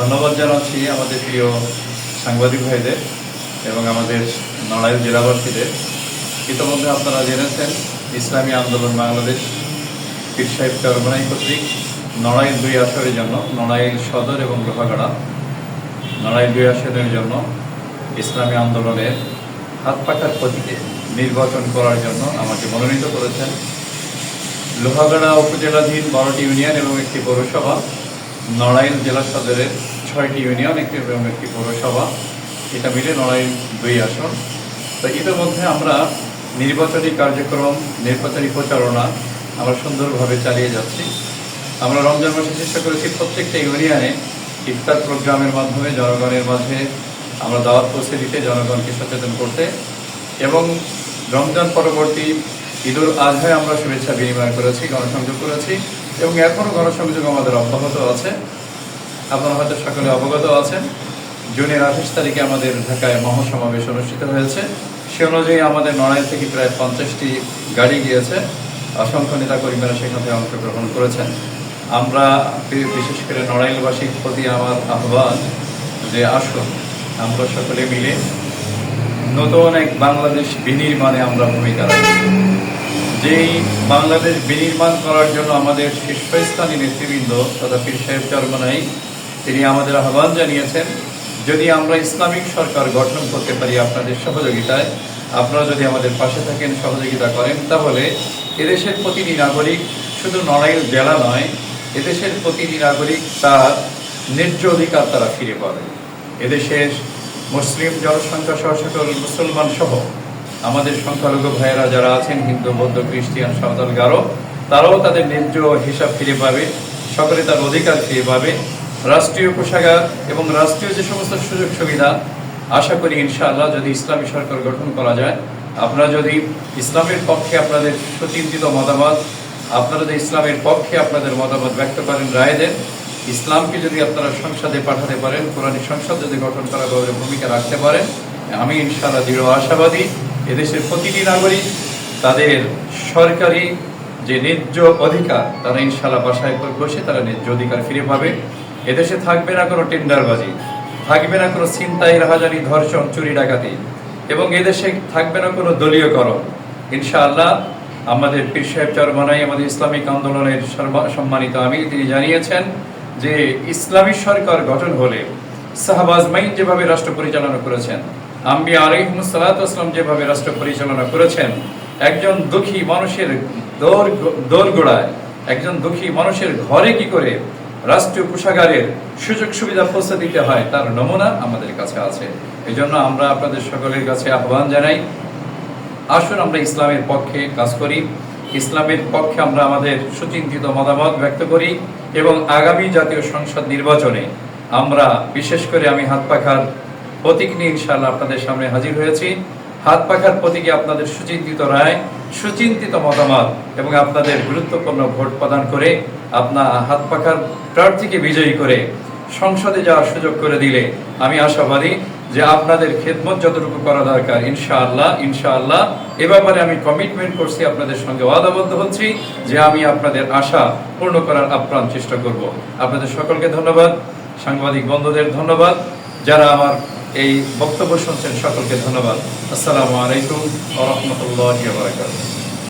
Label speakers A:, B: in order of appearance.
A: ধন্যবাদ জানাচ্ছি আমাদের প্রিয় সাংবাদিক ভাইদের এবং আমাদের নড়াইল জেলাবাসীদের। ইতিমধ্যে আপনারা জেনেছেন, ইসলামী আন্দোলন বাংলাদেশ পীর সাহেব চরমনাই কর্তৃক নড়াইল দুই আসরের জন্য নড়াইল সদর এবং লোহাগাড়া নড়াইল দুই আসনের জন্য ইসলামী আন্দোলনের হাত পাখার প্রতীকে নির্বাচন করার জন্য আমাকে মনোনীত করেছেন। লোহাগাড়া উপজেলাধীন বারোটি ইউনিয়ন এবং একটি পৌরসভা নড়াইল জেলা সদরের ছয়টি ইউনিয়ন, একটি এবং একটি পৌরসভা। এটা মিলে নড়াইল দুই আসন। তো ইতিমধ্যে আমরা নির্বাচনী কার্যক্রম, নির্বাচনী প্রচারণা আমরা সুন্দরভাবে চালিয়ে যাচ্ছি। আমরা রমজান মাসে চেষ্টা করেছি প্রত্যেকটা ইউনিয়নে ইফতার প্রোগ্রামের মাধ্যমে জনগণের মাঝে আমরা দাওয়াত পৌঁছে দিতে, জনগণকে সচেতন করতে এবং রমজান পরবর্তী ঈদুল আজহায় আমরা শুভেচ্ছা বিনিময় করেছি, গণসংযোগ করেছি। এবং এখনও গণসংযোগ আমাদের অব্যাহত আছে। আপনারা হয়তো সকলে অবগত আছেন, জুনের আঠাশ তারিখে আমাদের ঢাকায় মহাসমাবেশ অনুষ্ঠিত হয়েছে। সে অনুযায়ী আমাদের নড়াইল থেকে প্রায় পঞ্চাশটি গাড়ি গিয়েছে। অসংখ্য নেতা কর্মীরা সেখানে অংশগ্রহণ করেছেন। আমরা বিশেষ করে নড়াইলবাসীর প্রতি আমার আহ্বান যে আসুন, আমরা সকলে মিলে নতুন এক বাংলাদেশ বিনির্মাণে আমরা ভূমিকা রাখি। যেই বাংলাদেশ বিনির্মাণ করার জন্য আমাদের শীর্ষস্থানী নেতৃবৃন্দ তথা পীর সাহেব চরমনাই, তিনি আমাদের আহ্বান জানিয়েছেন, যদি আমরা ইসলামিক সরকার গঠন করতে পারি আপনাদের সহযোগিতায়, আপনারা যদি আমাদের পাশে থাকেন, সহযোগিতা করেন, তাহলে এদেশের প্রতিটি নাগরিক শুধু নড়াইল জেলা নয়, এদেশের প্রতিটি নাগরিক তার ন্যায্য অধিকার তারা ফিরে পাবে। এদেশের মুসলিম জনসংখ্যা সহ, সকল মুসলমান সহ আমাদের সংখ্যালঘু ভাইয়েরা যারা আছেন, হিন্দু, বৌদ্ধ, খ্রিস্টিয়ান, সাঁওতাল, গারো, তারাও তাদের ন্যায্য হিসাব ফিরে পাবে, সকলে তার অধিকার ফিরে পাবে। রাষ্ট্রীয় কোষাগার এবং রাষ্ট্রীয় যে সমস্ত সুযোগ সুবিধা, আশা করি ইনশাআল্লাহ যদি ইসলামী সরকার গঠন করা যায়, আপনারা যদি ইসলামের পক্ষে আপনাদের সুচিন্তিত মতামত, আপনারা যদি ইসলামের পক্ষে আপনাদের মতামত ব্যক্ত করেন, রায় দেন, ইসলামকে যদি আপনারা সংসদে পাঠাতে পারেন কোরআনী সংসদ যদি গঠন করা ভূমিকা রাখতে পারেন, আমি ইনশাআল্লাহ দৃঢ় আশাবাদী। এদেশের প্রতিটি নাগরিক তাদের সরকারি যে ন্যায্য অধিকার, তারা ইনশাআল্লাহ বাসায় বসে তারা ন্যায্য অধিকার ফিরে পাবে। এদেশে থাকবে না কোনো টেন্ডারবাজি, থাকবে না কোনো ছিনতাই রাহাজানি ধর্ষণ, চুরি, ডাকাতি এবং এদেশে থাকবে না কোনো দলীয়করণ। ইনশাআল্লাহ আমাদের পীর সাহেব চরমানাই আমাদের ইসলামিক আন্দোলনের সম্মানিত আমি তিনি জানিয়েছেন যে ইসলামী সরকার গঠন হলে শাহবাজ মাইন যেভাবে রাষ্ট্র পরিচালনা করেছেন আম্বি আলিমুসালাম যেভাবে রাষ্ট্র পরিচালনা করেছেন, একজন দুঃখী মানুষের দোর দোর গোড়ায়, একজন দুঃখী মানুষের ঘরে কি করে রাষ্ট্রীয় কোষাগারের সুযোগ সুবিধা পৌঁছে দিতে হয় তার নমুনা আমাদের কাছে আছে। এই জন্য আমরা আপনাদের সকলের কাছে আহ্বান জানাই, আসুন আমরা ইসলামের পক্ষে কাজ করি। ইসলামের পক্ষে আমরা আমাদের সুচিন্তিত মতামত ব্যক্ত করি এবং আগামী জাতীয় সংসদ নির্বাচনে আমরা বিশেষ করে আমি হাত পাখার প্রতীক নিয়ে ইনশাআল্লাহ আপনাদের সামনে হাজির হয়েছি। হাত পাখার প্রতীকে আপনাদের সুচিন্তিত রায়, সুচিন্তিত মতামত এবং আপনাদের গুরুত্বপূর্ণ ভোট প্রদান করে আপনার হাত পাখার প্রার্থীকে বিজয়ী করে সংসদে যাওয়ার সুযোগ করে দিলে আমি আশাবাদী যে আপনাদের খেদমত যতটুকু করা দরকার, ইনশাআল্লাহ ইনশাআল্লাহ। এ ব্যাপারে আমি কমিটমেন্ট করছি, আপনাদের সঙ্গে ওয়াদাবদ্ধ হচ্ছি যে আমি আপনাদের আশা পূর্ণ করার আপ্রাণ চেষ্টা করব। আপনাদের সকলকে ধন্যবাদ। সাংবাদিক বন্ধুদের ধন্যবাদ। যারা আমার এই বক্তব্য শুনছেন সকলকে ধন্যবাদ। আসসালামু আলাইকুম ও রহমতুল্লাহ